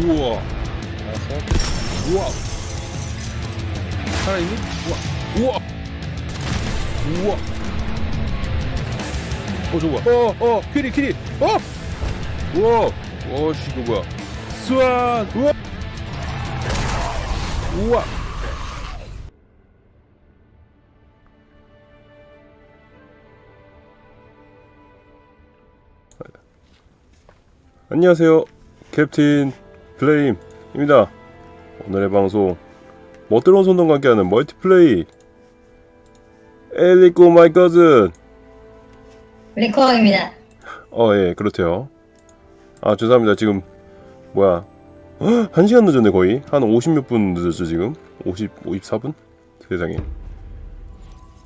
우와. 우와. 살아있니? 우와. 우와. 우와. 어, 저거 뭐야? 어, 어, 키리, 키리. 어! 우와. 어, 씨, 이거 뭐야? 스완! 우와. 우와. 안녕하세요. 캡틴 플레임입니다. 오늘의 방송 멋들어온 손동과 함께하는 멀티플레이 엘리코 마이 거즌 리코입니다. 어, 예, 그렇대요. 아, 죄송합니다. 지금, 뭐야. 헉, 한 시간 늦었네, 거의. 한 50몇 분 늦었죠, 지금? 50, 54분? 세상에.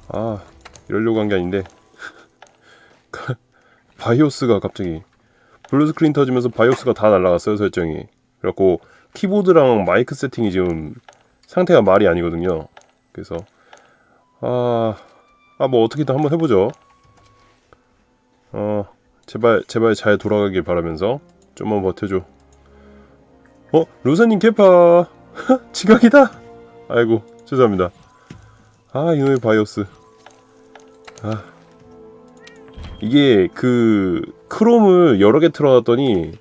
아, 이러려고 한 게 아닌데. 바이오스가 갑자기, 블루 스크린 터지면서 바이오스가 다 날라갔어요, 설정이. 그래갖고, 키보드랑 마이크 세팅이 지금 상태가 말이 아니거든요. 그래서, 아, 아, 뭐 어떻게든 한번 해보죠. 어 제발 제발 잘 돌아가길 바라면서 좀만 버텨줘. 어 로사님 캐파 지각이다. 아이고 죄송합니다. 아 이놈의 바이오스. 아 이게 그 크롬을 여러 개 틀어놨더니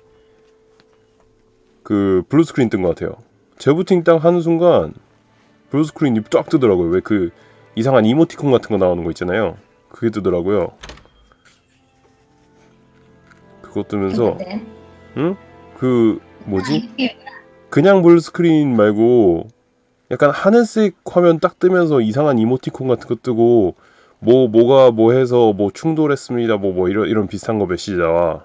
그 블루 스크린 뜬 것 같아요. 재부팅 딱 하는 순간 블루 스크린이 쫙 뜨더라고요. 왜 그 이상한 이모티콘 같은 거 나오는 거 있잖아요. 그게 뜨더라고요. 그거 뜨면서 응? 그 뭐지? 이게 그냥 볼 스크린 말고 약간 하늘색 화면 딱 뜨면서 이상한 이모티콘 같은 거 뜨고 뭐 뭐가 뭐 해서 뭐 충돌했습니다 뭐뭐 이런 이런 비슷한 거 메시지 나와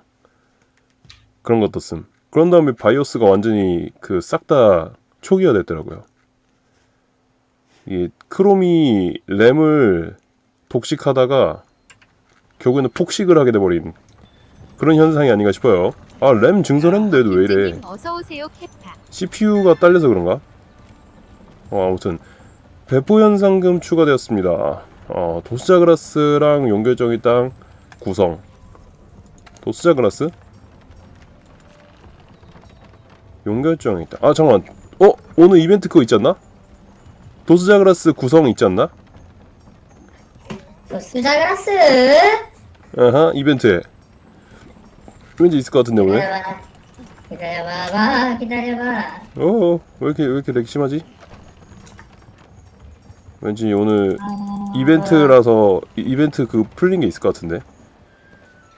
그런 거 떴음 그런 다음에 바이오스가 완전히 그 싹 다 초기화 됐더라고요 이 크롬이 램을 독식하다가 결국에는 폭식을 하게 돼버린 그런 현상이 아닌가 싶어요 아 램 증설했는데도 왜 이래. CPU가 딸려서 그런가? 어, 아무튼 배포 현상금 추가되었습니다. 어, 도스자 그라스랑 연결정이 땅 구성. 도스자 그라스? 연결정이 있다. 아 잠깐. 어 오늘 이벤트 그거 있지 않나? 도스자 그라스 구성 있지 않나? 수자그라스. 아하 이벤트에 왠지 있을 것 같은데 오늘. 기다려봐. 기다려봐봐. 기다려봐. 어, 왜 이렇게 왜 이렇게 렉 심하지? 왠지 오늘 이벤트라서 이- 이벤트 그 풀린 게 있을 것 같은데.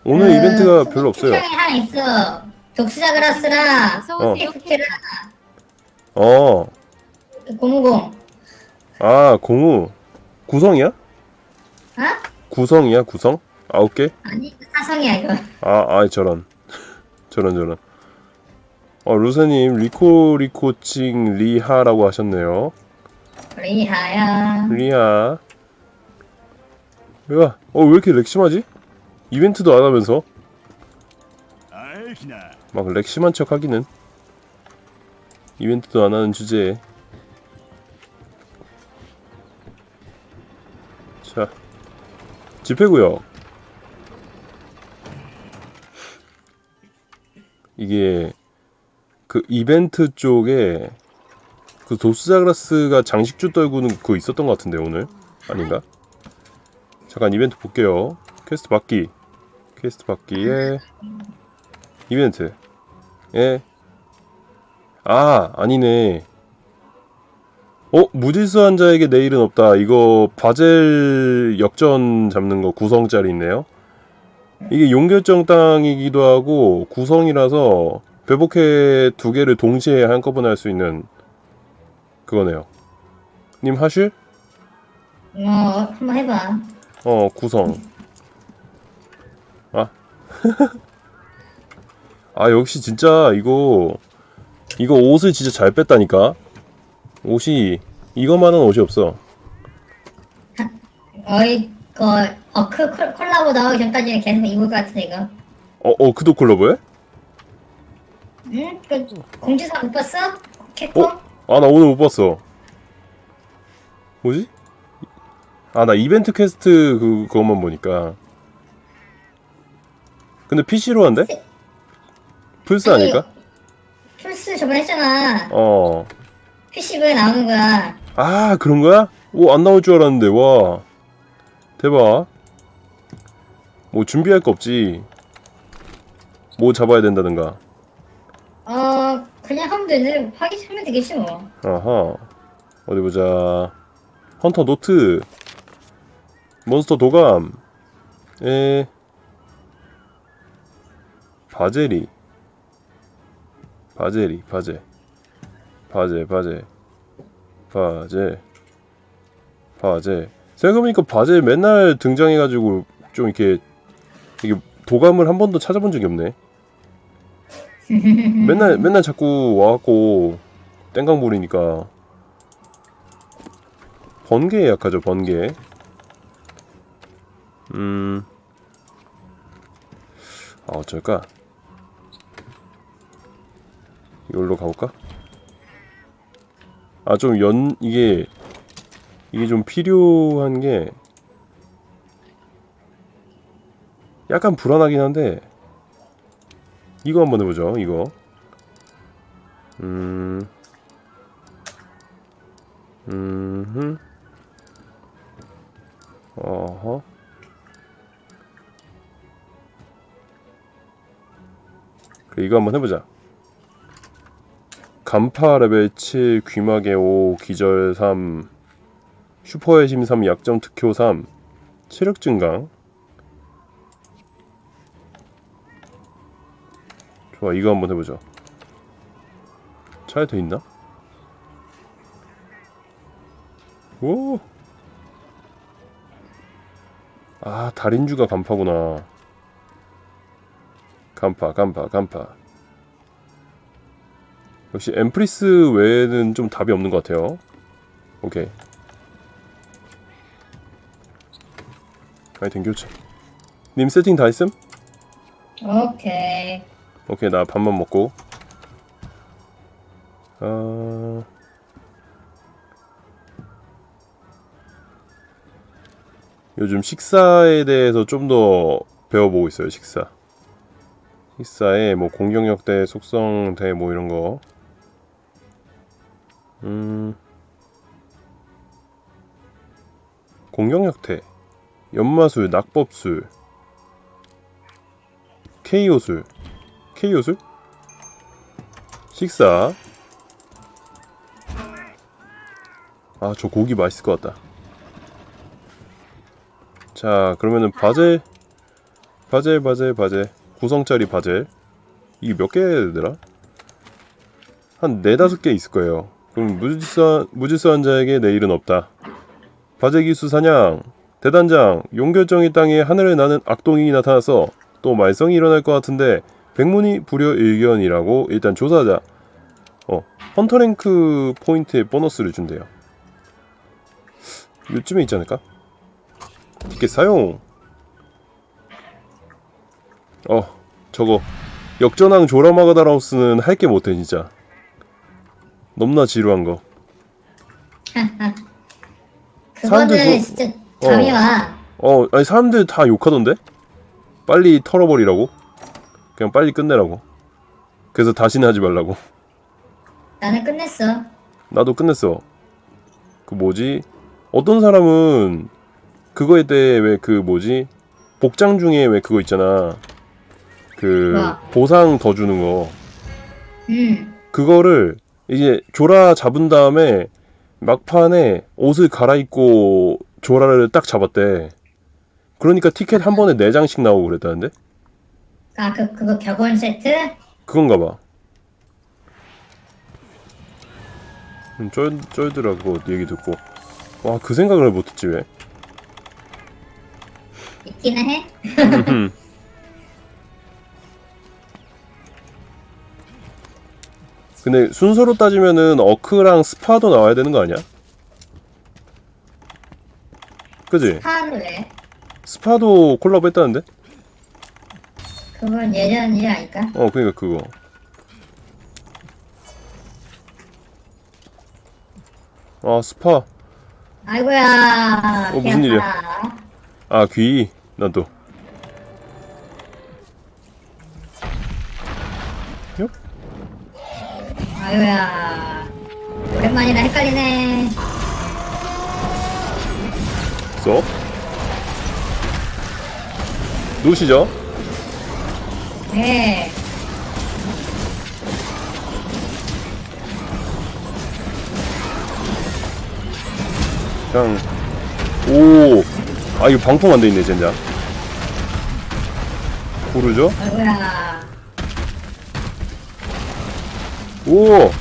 오늘 그 이벤트가 별로 없어요. 하나 있어. 독수자 그라스랑 어서 어. 캐파. 어, 고무공. 아 공우 구성이야? 어? 구성이야 구성? 아홉 개? 아니 사성이야 이거. 아, 아 저런, 저런 저런. 어 루사님 리코 리코칭 리하라고 하셨네요. 리하야. 리아. 야, 어, 왜 이렇게 렉심하지? 이벤트도 안 하면서 알기나 막 렉심한 척 하기는 이벤트도 안 하는 주제에. 자 집회구역 이게 그 이벤트 쪽에 그 도스자그라스가 장식주 떨구는 그거 있었던 것 같은데 오늘? 아닌가? 잠깐 이벤트 볼게요. 퀘스트 받기. 퀘스트 받기에 이벤트 예. 아 아니네 어? 무질서한 자에게 내일은 없다 이거 바젤 역전 잡는 거 구성짜리 있네요 이게 용결정 땅이기도 하고 구성이라서 배복해 두 개를 동시에 한꺼번에 할 수 있는 그거네요 님 하실? 어 한번 해봐. 어 구성 아 아 역시 진짜 이거 이거 옷을 진짜 잘 뺐다니까 옷이 이거만한 옷이 없어 어이 그 어크 콜- 콜라보 나오기 전까지는 계속 입을 것 같은데 이거. 어어 그도 콜라보해? 응? 그 공지사 못 봤어? 캡콤? 어? 아 나 오늘 못 봤어 뭐지? 아 나 이벤트 퀘스트 그, 그것만 보니까 근데 PC로 한대? 플스 아닐까? 플스 저번에 했잖아. 어. PC방에 나오는 거야. 아 그런 거야? 오 안 나올 줄 알았는데 와 대박 뭐 준비할 거 없지 뭐 잡아야 된다든가 어, 그냥 하면 되는데, 하기 하면 되겠지 뭐. 아하 어디 보자 헌터 노트 몬스터 도감 에 바젤이 바젤이 바젤. 바젤 바젤. 바젤. 바젤. 생각해보니까 바젤 맨날 등장해가지고 좀 이렇게 이게 도감을 한 번도 찾아본 적이 없네. 맨날 맨날 자꾸 와갖고 땡강 부리니까. 번개에 약하죠 번개. 음... 아 어쩔까 이걸로 가볼까 아 좀 연 이게 이게 좀 필요한 게 약간 불안하긴 한데 이거 한번 해보죠 이거 음 음. 어허. 그래, 이거 한번 해보자. 간파 레벨 7, 귀마개 5, 기절 3, 슈퍼의 힘 3, 약점 특효 3, 체력 증강. 좋아, 이거 한번 해보자. 차에 더 있나? 오. 아, 달인주가 간파구나. 간파, 간파, 간파. 역시 엠프리스 외에는 좀 답이 없는 것 같아요. 오케이. 아이템 교체. 님 세팅 다 했음? 오케이. 오케이, 나 밥만 먹고. 아... 요즘 식사에 대해서 좀 더 배워보고 있어요. 식사. 식사에 뭐 공격력 대 속성 대 뭐 이런 거. 음. 공격력 대 연마술, 낙법술, KO술, KO술? 식사. 아, 저 고기 맛있을 것 같다. 자, 그러면은 바젤, 바젤, 바젤, 바젤, 구성짜리 바젤. 이게 몇 개더라? 한 네다섯 개 있을 거예요. 그럼 무질서, 무질서한 자에게 내일은 없다. 바젤 기수 사냥, 대단장, 용결정의 땅에 하늘을 나는 악동이 나타나서 또 말썽이 일어날 것 같은데 백문이 불여일견이라고 일단 조사하자. 어, 헌터랭크 포인트에 보너스를 준대요. 요쯤에 있지 않을까? 티켓 사용. 어, 저거 역전왕 조라마가다라우스는 할 게 못해 진짜. 너무나 지루한 거. 그거는 사람들 그- 진짜 잠이 어. 와. 어, 아니 사람들 다 욕하던데? 빨리 털어버리라고? 그냥 빨리 끝내라고. 그래서 다시는 하지 말라고. 나는 끝냈어. 나도 끝냈어. 그 뭐지? 어떤 사람은 그거에 대해 왜 그 뭐지? 복장 중에 왜 그거 있잖아. 그 뭐? 보상 더 주는 거. 음. 그거를 이제 조라 잡은 다음에 막판에 옷을 갈아입고 조라를 딱 잡았대. 그러니까 티켓 한 번에 네 장씩 나오고 그랬다는데? 아, 그, 그거 격언 세트? 그건가 봐. 음, 쩔, 쩔더라 그거 얘기 듣고. 와 그 생각을 못했지 왜? 있기는 해? 근데 순서로 따지면은 어크랑 스파도 나와야 되는 거 아니야? 그지? 파는 왜? 스파도 콜라보 했다는데? 그건 예전 일 아닐까? 어 그니까 그거 아 스파 아이고야. 어, 무슨 일이야? 아 귀 난또 아유야. 오랜만이라 헷갈리네. 쏙. 누우시죠? 네. 그냥 오. 아 이거 방풍 안돼 있네 젠장. 고르죠? 아유야. 오.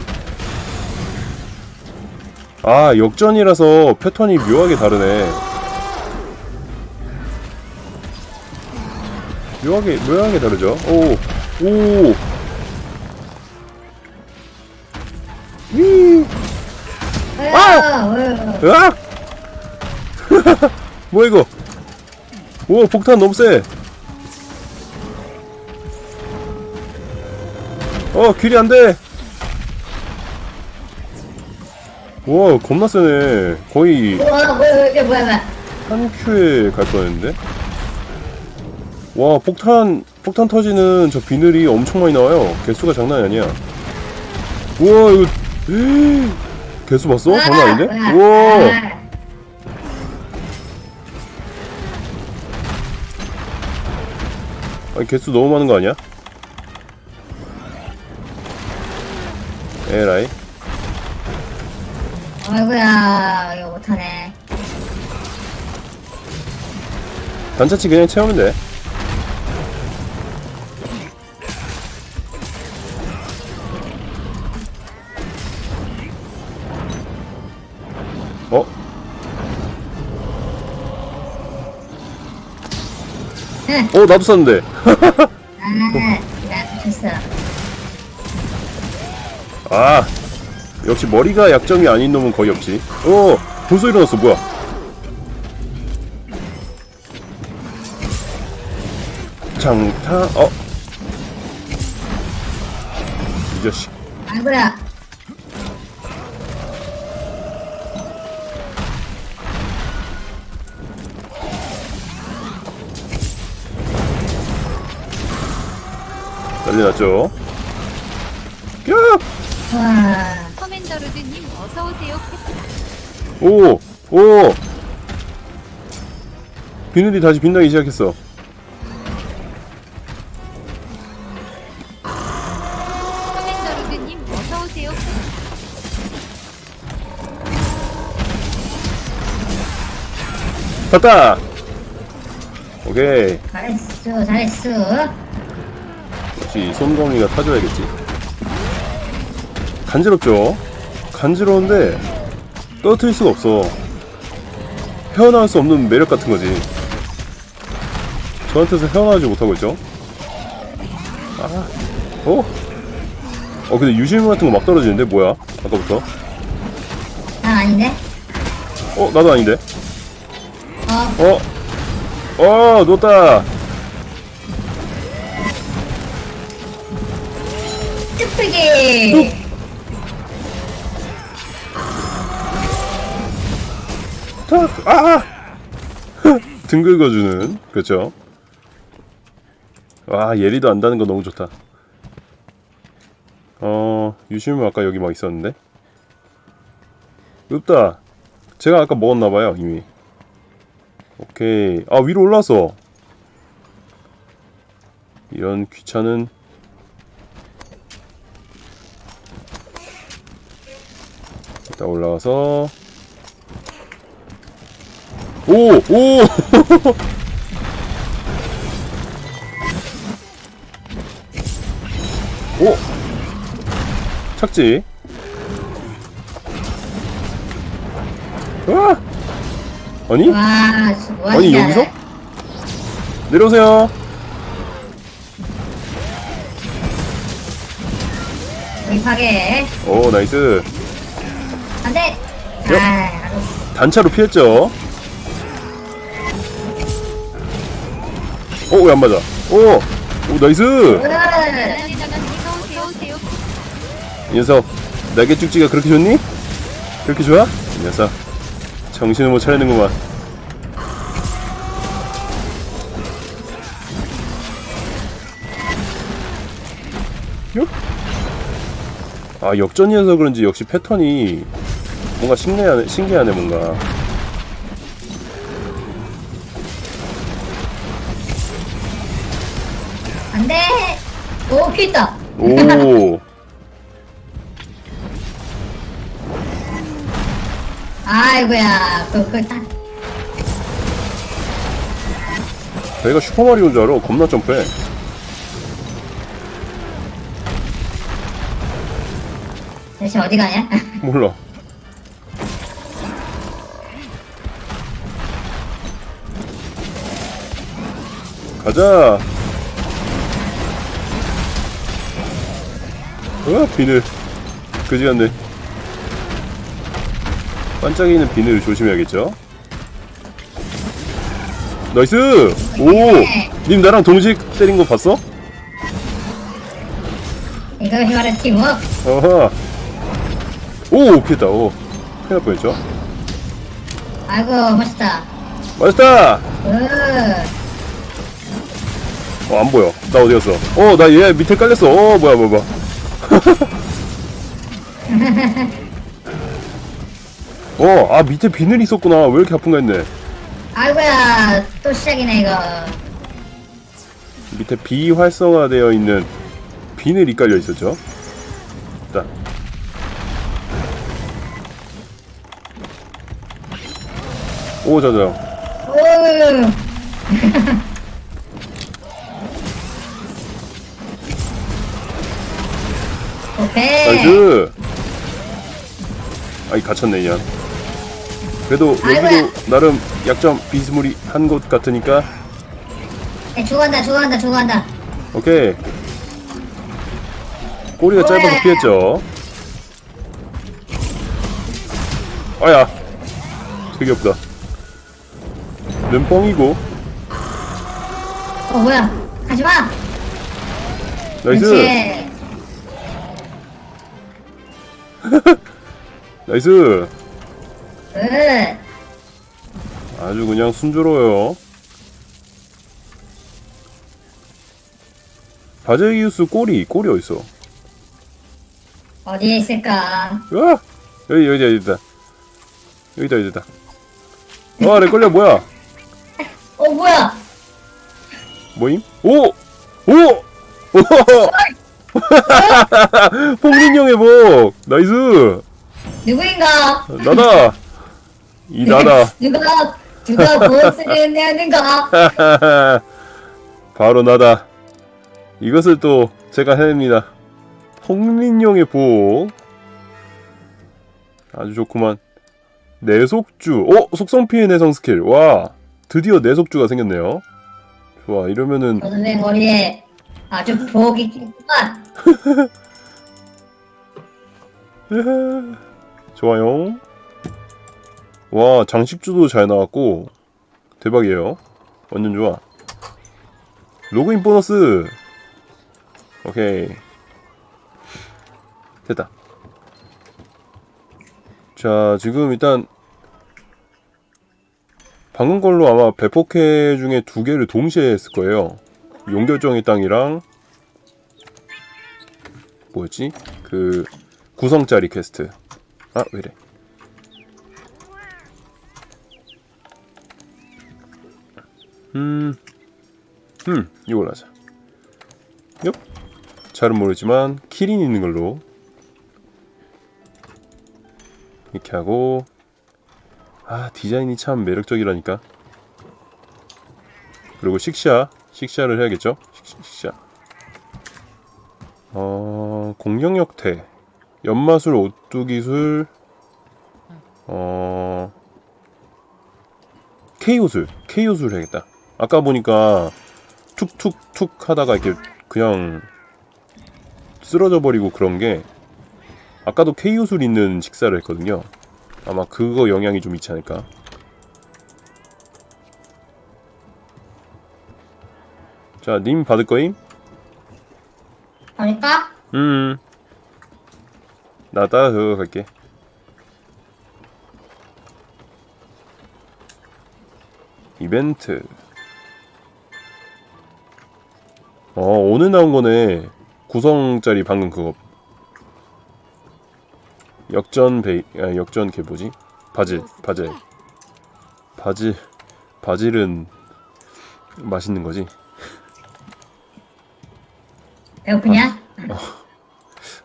아 역전이라서 패턴이 묘하게 다르네. 묘하게 묘하게 다르죠. 오. 오. 위. 아유. 으악! 뭐야 이거? 오 폭탄 너무 세. 어 길이 안 돼. 와 겁나 세네. 거의 우와, 뭐야, 이게 뭐야, 뭐야. 한 큐에 갈 뻔했는데. 와 폭탄 폭탄 터지는 저 비늘이 엄청 많이 나와요. 개수가 장난이 아니야. 우와 이거 개수 봤어? 장난 아닌데? 아, 우와. 아. 아니 개수 너무 많은 거 아니야? 에라이 아이고야, 이거 못하네. 단차치 그냥 채우면 돼 어? 응. 어 나도 쐈는데 아, 나 됐어. 아 역시 머리가 약점이 아닌 놈은 거의 없지 어 벌써 일어났어 뭐야 장타 어? 이 자식 아이고야. 난리 났죠 야! 와. 루드님 어서 오세요. 오! 오! 비늘이 다시 빛나기 시작했어 어서 오세요. 됐다! 오케이 잘했어, 잘했어. 역시 손검이가 타줘야겠지 간지럽죠? 간지러운데 떨어뜨릴 수가 없어. 헤어나올 수 없는 매력 같은 거지. 저한테서 헤어나오지 못하고 있죠? 아, 어? 어 근데 유실물 같은 거 막 떨어지는데? 뭐야? 아까부터? 난 아닌데? 어 나도 아닌데? 어, 어? 어 놓았다! 쭈쁘기! 탁! 아! 등 긁어주는 그렇죠 와 예리도 안다는 거 너무 좋다. 어 유실물 아까 여기 막 있었는데? 없다 제가 아까 먹었나봐요 이미. 오케이. 아 위로 올라왔어. 이런 귀찮은 일단 올라가서 오! 오! 오! 착지. 아! 아니? 와, 아니. 여기서? 내려오세요. 오, 나이스. 안 돼! 여- 아, 알았어. 단차로 피했죠. 오, 왜 안 맞아? 오! 오, 나이스! 이 녀석 날개 쭉지가 그렇게 좋니? 그렇게 좋아? 이 녀석 정신을 못 차리는구만 요? 아 역전이어서 그런지 역시 패턴이 뭔가 신기하네, 신기하네 뭔가. 오, 피 있다! 오. 아이고야, 그, 그, 딱. 내가 슈퍼마리오인 줄 알아. 겁나 점프해. 대체 어디 가냐? 몰라. 가자. 으아, 비늘. 그지 같네. 반짝이는 비늘을 조심해야겠죠? 나이스! 오! 님 나랑 동시에 때린 거 봤어? 이것이 바로 팀워크! 어허. 오! 피했다, 오. 큰일 날 뻔했죠? 아이고, 멋있다. 맛있다! 으, 어, 안 보여. 나 어디 갔어? 어, 나 얘 밑에 깔렸어. 어, 뭐야, 뭐야, 뭐야. 어, 아, 밑에 비늘이 있었구나. 왜 이렇게 아픈가 했네. 아이고야, 또 시작이네, 이거. 밑에 비활성화되어 있는 비늘이 깔려 있었죠. 일단. 오, 자자. 오, 오케이. 나이스! 아이, 갇혔네, 이년. 그래도 여기도 아이고야. 나름 약점 비스무리한 곳 같으니까 네, 죽어간다, 죽어간다, 죽어간다. 오케이. 꼬리가 짧아서. 피했죠. 아야. 되게 없다. 눈 뻥이고. 어, 뭐야. 가지마! 나이스. 그렇지. 나이스. 으, 아주 그냥 순조로워요. 바제기우스 꼬리, 꼬리 어딨어? 어디에 있을까? 으아! 여기, 여기, 여기다. 여기다, 여기다. 아, 내 걸려, 뭐야? 어, 뭐야. 뭐임? 오! 오! 오! 홍린형의 복! 나이스! 누구인가? 나다! 이 나다. 누가, 누가 보스를 내는가? 바로 나다. 이것을 또 제가 해냅니다. 홍린용의 복. 아주 좋구만. 내속주. 어? 속성 피해 내성 스킬. 와. 드디어 내속주가 생겼네요. 좋아. 이러면은 저는 내 머리에 아주 복이 있구만. 좋아요. 와, 장식주도 잘 나왔고 대박이에요. 완전 좋아. 로그인 보너스. 오케이. 됐다. 자, 지금 일단 방금 걸로 아마 배포캐 중에 두 개를 동시에 했을 거예요. 용결정의 땅이랑 뭐였지? 그 구성짜리 퀘스트. 아, 왜래? 음, 음, 이걸 하자. 엽. 잘은 모르지만 키린 있는 걸로 이렇게 하고 아 디자인이 참 매력적이라니까. 그리고 식샤, 식샤를 해야겠죠? 식, 식샤. 어, 공격력태, 연마술, 오뚜기술, 어, K호술, K호술 해야겠다. 아까 보니까 툭툭툭 하다가 이렇게 그냥 쓰러져 버리고 그런 게 아까도 K호술 있는 식사를 했거든요. 아마 그거 영향이 좀 있지 않을까. 자, 님 받을 거임? 그러니까 음. 나다 그거 갈게. 이벤트. 어, 오늘 나온 거네. 구성짜리 방금 그거. 역전 베이 아 역전 걔 뭐지? 바질 바질 바질 바질은 맛있는 거지. 배고프냐?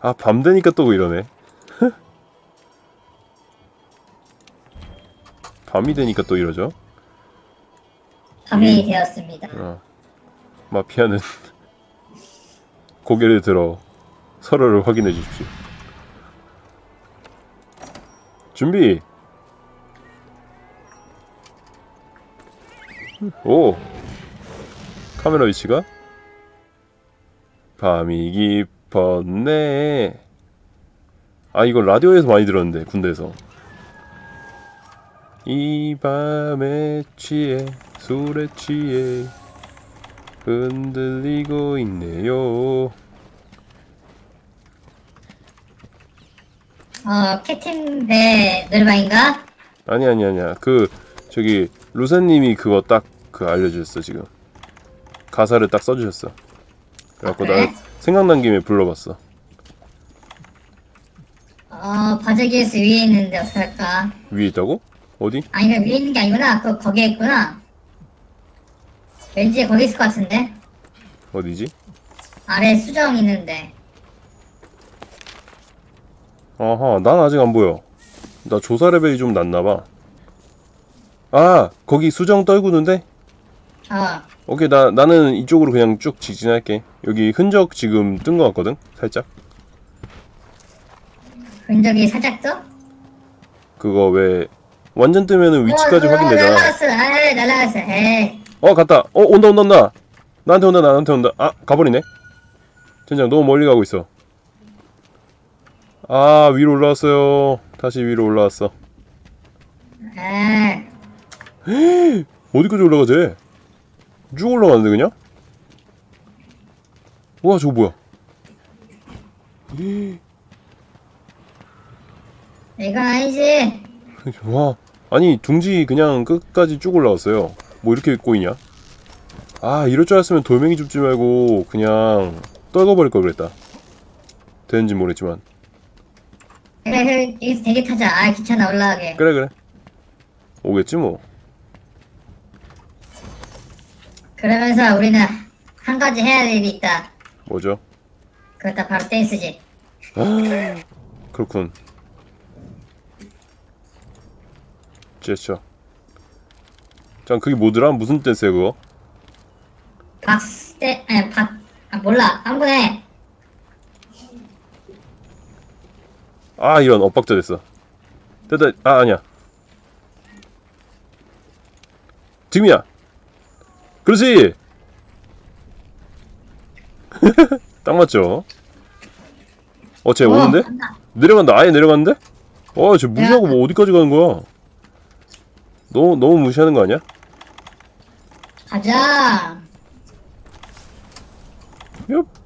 아 밤 되니까 또 이러네. 밤이 되니까 또 이러죠. 밤이 되었습니다. 어. 마피아는 고개를 들어 서로를 확인해 주십시오. 준비. 오. 카메라 위치가 밤이 깊었네. 아 이거 라디오에서 많이 들었는데 군대에서. 이 밤에 취해 술에 취해 흔들리고 있네요. 어, 캡틴 배 노래방인가? 아니 아니 아니야. 그 저기 루사님이 그거 딱 그 알려주셨어 지금. 가사를 딱 써주셨어. 그래갖고 아, 그래? 나 생각난 김에 불러봤어. 어, 바저기에서 위에 있는데 어떡할까? 위에 있다고? 어디? 아니, 그 위에 있는 게 아니구나. 그, 거기에 있구나. 왠지 거기 있을 것 같은데? 어디지? 아래 수정 있는데. 아하, 난 아직 안 보여. 나 조사 레벨이 좀 낮나 봐. 아, 거기 수정 떨구는데? 어, 오케이, 나 나는 이쪽으로 그냥 쭉 직진할게. 여기 흔적 지금 뜬 것 같거든, 살짝. 흔적이 살짝 떠? 그거 왜 완전 뜨면은 위치까지 어, 확인되잖아. 날라갔어. 아이, 날라갔어. 에이. 어 갔다. 어 온다 온다 온다. 나한테 온다 나한테 온다. 아 가버리네. 젠장 너무 멀리 가고 있어. 아 위로 올라왔어요. 다시 위로 올라왔어. 에이. 어디까지 올라가지? 쭉 올라가는데 그냥? 와 저거 뭐야? 이건 아니지. 와 아니 둥지 그냥 끝까지 쭉 올라왔어요. 뭐 이렇게 꼬이냐? 아 이럴 줄 알았으면 돌멩이 줍지 말고 그냥 떨궈버릴 걸 그랬다. 되는지 모르겠지만 그래, 그래, 여기서 대기 타자. 아, 귀찮아, 올라가게. 그래 그래 오겠지 뭐. 그러면서 우리는 한 가지 해야 될 일이 있다. 뭐죠? 그것도 바로 댄스지. 그렇군. 제스처. 짠 그게 뭐더라? 무슨 댄스야 그거? 박스, 댄, 아니, 박, 아, 몰라. 아무거나 해. 아 이런 엇박자 됐어. 됐다. 아 아니야. 지금이야. 그렇지. 딱 맞죠? 어, 쟤 오는데? 간다. 내려간다. 아예 내려갔는데? 어, 쟤 무시하고 뭐 어디까지 가는 거야? 너무 너무 무시하는 거 아니야? 가자. 엽.